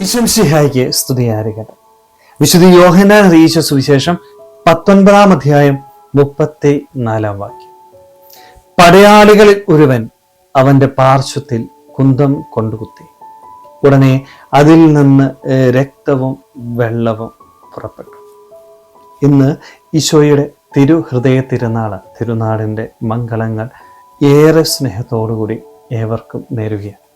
വിശംസിഹായിക്ക് സ്തുതിയായിരിക്കട്ടെ. വിശുദ്ധ യോഹനാൻ അറിയിച്ച സുവിശേഷം പത്തൊൻപതാം അധ്യായം മുപ്പത്തി നാലാം വാക്യം. പടയാളികളിൽ ഒരുവൻ അവന്റെ പാർശ്വത്തിൽ കുന്തം കൊണ്ടുകുത്തി. ഉടനെ അതിൽ നിന്ന് രക്തവും വെള്ളവും പുറപ്പെട്ടു. ഇന്ന് ഈശോയുടെ തിരുഹൃദയ തിരുനാൾ തിരുനാടിന്റെ മംഗളങ്ങൾ ഏറെ സ്നേഹത്തോടുകൂടി ഏവർക്കും നേരുകയാണ്.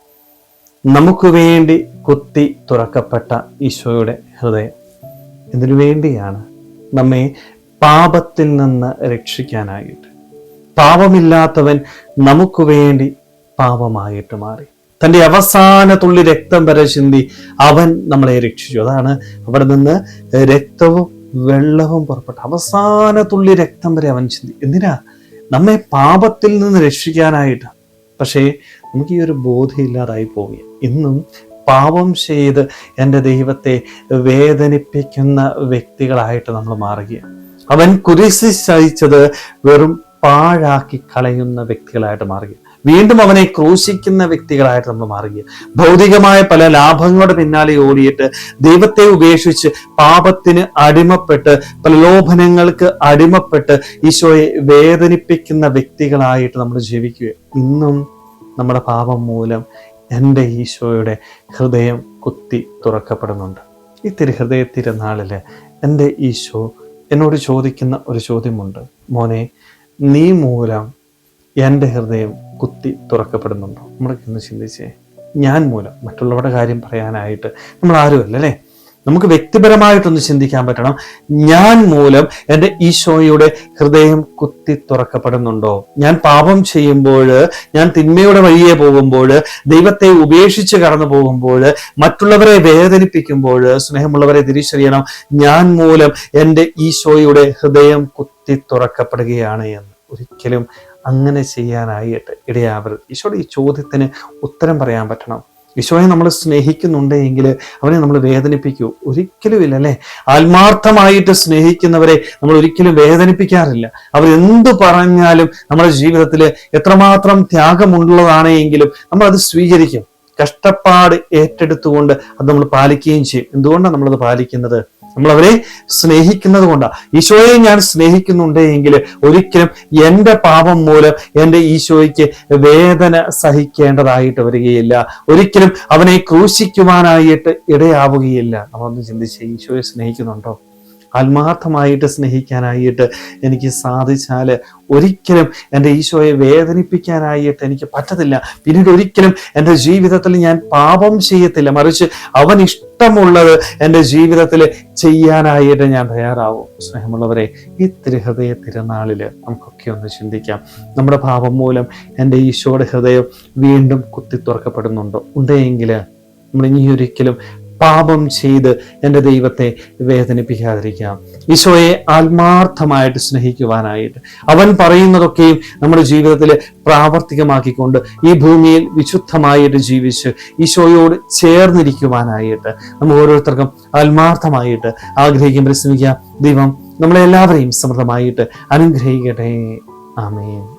നമുക്ക് വേണ്ടി കുത്തി തുറക്കപ്പെട്ട ഈശോയുടെ ഹൃദയം. ഇതിനു വേണ്ടിയാണ് നമ്മെ പാപത്തിൽ നിന്ന് രക്ഷിക്കാനായിട്ട്. പാപമില്ലാത്തവൻ നമുക്ക് വേണ്ടി പാപമായിട്ട് മാറി. തന്റെ അവസാന തുള്ളി രക്തം വരെ ചിന്തി അവൻ നമ്മളെ രക്ഷിച്ചു. അതാണ് അവിടെ നിന്ന് രക്തവും വെള്ളവും പുറപ്പെട്ടു അവസാന തുള്ളി രക്തം വരെ അവൻ ചിന്തി. എന്തിനാ? നമ്മെ പാപത്തിൽ നിന്ന് രക്ഷിക്കാനായിട്ട്. പക്ഷേ നമുക്ക് ഈ ഒരു ബോധമില്ലാതായി പോവുക ഇന്നും പാപം ചെയ്ത് എന്റെ ദൈവത്തെ വേദനിപ്പിക്കുന്ന വ്യക്തികളായിട്ട് നമ്മൾ മാറുകയാണ്. അവൻ കുരിശി സഹിച്ചത് വെറും പാഴാക്കി കളയുന്ന വ്യക്തികളായിട്ട് മാറുക വീണ്ടും അവനെ ക്രൂശിക്കുന്ന വ്യക്തികളായിട്ട് നമ്മൾ മാറുക ഭൗതികമായ പല ലാഭങ്ങളുടെ പിന്നാലെ ഓടിയിട്ട് ദൈവത്തെ ഉപേക്ഷിച്ച് പാപത്തിന് അടിമപ്പെട്ട് പ്രലോഭനങ്ങൾക്ക് അടിമപ്പെട്ട് ഈശോയെ വേദനിപ്പിക്കുന്ന വ്യക്തികളായിട്ട് നമ്മൾ ജീവിക്കുക ഇന്നും നമ്മുടെ പാപം മൂലം എന്റെ ഈശോയുടെ ഹൃദയം കുത്തി തുറക്കപ്പെടുന്നുണ്ട്. ഈ തിരുഹൃദയ തിരുനാളിൽ എന്റെ ഈശോ എന്നോട് ചോദിക്കുന്ന ഒരു ചോദ്യമുണ്ട്. മോനെ നീ മൂലം എന്റെ ഹൃദയം കുത്തി തുറക്കപ്പെടുന്നുണ്ടോ? നമ്മളൊക്കെ ഒന്ന് ചിന്തിച്ചേ ഞാൻ മൂലം. മറ്റുള്ളവരുടെ കാര്യം പറയാനായിട്ട് നമ്മൾ ആരുമല്ല അല്ലേ? നമുക്ക് വ്യക്തിപരമായിട്ടൊന്ന് ചിന്തിക്കാൻ പറ്റണം. ഞാൻ മൂലം എന്റെ ഈശോയുടെ ഹൃദയം കുത്തി തുറക്കപ്പെടുന്നുണ്ടോ? ഞാൻ പാപം ചെയ്യുമ്പോൾ ഞാൻ തിന്മയുടെ വഴിയെ പോകുമ്പോൾ ദൈവത്തെ ഉപേക്ഷിച്ച് കടന്നു പോകുമ്പോൾ മറ്റുള്ളവരെ വേദനിപ്പിക്കുമ്പോൾ സ്നേഹമുള്ളവരെ തിരിച്ചറിയണം. ഞാൻ മൂലം എന്റെ ഈശോയുടെ ഹൃദയം കുത്തി തുറക്കപ്പെടുകയാണ് എന്ന് ഒരിക്കലും അങ്ങനെ ചെയ്യാനായിട്ട് ഇടയാവരുത്. ഈശോയുടെ ഈ ചോദ്യത്തിന് ഉത്തരം പറയാൻ പറ്റണം. ഈശോയെ നമ്മൾ സ്നേഹിക്കുന്നുണ്ട് എങ്കിൽ അവനെ നമ്മൾ വേദനിപ്പിക്കൂ. ഒരിക്കലും ഇല്ല അല്ലേ? ആത്മാർത്ഥമായിട്ട് സ്നേഹിക്കുന്നവരെ നമ്മൾ ഒരിക്കലും വേദനിപ്പിക്കാറില്ല. അവർ എന്തു പറഞ്ഞാലും നമ്മുടെ ജീവിതത്തിൽ എത്രമാത്രം ത്യാഗമുള്ളതാണ് എങ്കിലും നമ്മൾ അത് സ്വീകരിക്കും. കഷ്ടപ്പാട് ഏറ്റെടുത്തുകൊണ്ട് അത് നമ്മൾ പാലിക്കുകയും ചെയ്യും. എന്തുകൊണ്ടാണ് നമ്മളത് പാലിക്കുന്നത്? നമ്മൾ അവരെ സ്നേഹിക്കുന്നത് കൊണ്ടാണ് ഈശോയെ ഞാൻ സ്നേഹിക്കുന്നുണ്ട് എങ്കിൽ ഒരിക്കലും എന്റെ പാപം മൂലം എന്റെ ഈശോയ്ക്ക് വേദന സഹിക്കേണ്ടതായിട്ട് വരികയില്ല. ഒരിക്കലും അവനെ ക്രൂശിക്കുവാനായിട്ട് ഇടയാവുകയില്ല. നമ്മളൊന്ന് ചിന്തിച്ച് ഈശോയെ സ്നേഹിക്കുന്നുണ്ടോ? ആത്മാർത്ഥമായിട്ട് സ്നേഹിക്കാനായിട്ട് എനിക്ക് സാധിച്ചാൽ ഒരിക്കലും എന്റെ ഈശോയെ വേദനിപ്പിക്കാനായിട്ട് എനിക്ക് പറ്റത്തില്ല. പിന്നീട് ഒരിക്കലും എന്റെ ജീവിതത്തിൽ ഞാൻ പാപം ചെയ്യത്തില്ല. മറിച്ച് അവൻ ഇഷ്ടമുള്ളത് എന്റെ ജീവിതത്തിൽ ചെയ്യാനായിട്ട് ഞാൻ തയ്യാറാവും. സ്നേഹമുള്ളവരെ ഈ തിരുഹൃദയ തിരുനാളിൽ നമുക്കൊക്കെ ഒന്ന് ചിന്തിക്കാം. നമ്മുടെ പാപം മൂലം എന്റെ ഈശോയുടെ ഹൃദയം വീണ്ടും കുത്തി തുറക്കപ്പെടുന്നുണ്ടോ ഉണ്ടെങ്കിൽ നമ്മൾ ഇനി ഒരിക്കലും പാപം ചെയ്ത് എന്റെ ദൈവത്തെ വേദനിപ്പിക്കാതിരിക്കാം. ഈശോയെ ആത്മാർത്ഥമായിട്ട് സ്നേഹിക്കുവാനായിട്ട് അവൻ പറയുന്നതൊക്കെയും നമ്മുടെ ജീവിതത്തിൽ പ്രാവർത്തികമാക്കിക്കൊണ്ട് ഈ ഭൂമിയിൽ വിശുദ്ധമായിട്ട് ജീവിച്ച് ഈശോയോട് ചേർന്നിരിക്കുവാനായിട്ട് നമ്മൾ ഓരോരുത്തർക്കും ആത്മാർത്ഥമായിട്ട് ആഗ്രഹിക്കാൻ പരിശ്രമിക്കുക. ദൈവം നമ്മളെല്ലാവരെയും സമൃദ്ധമായിട്ട് അനുഗ്രഹിക്കട്ടെ. ആമേൻ.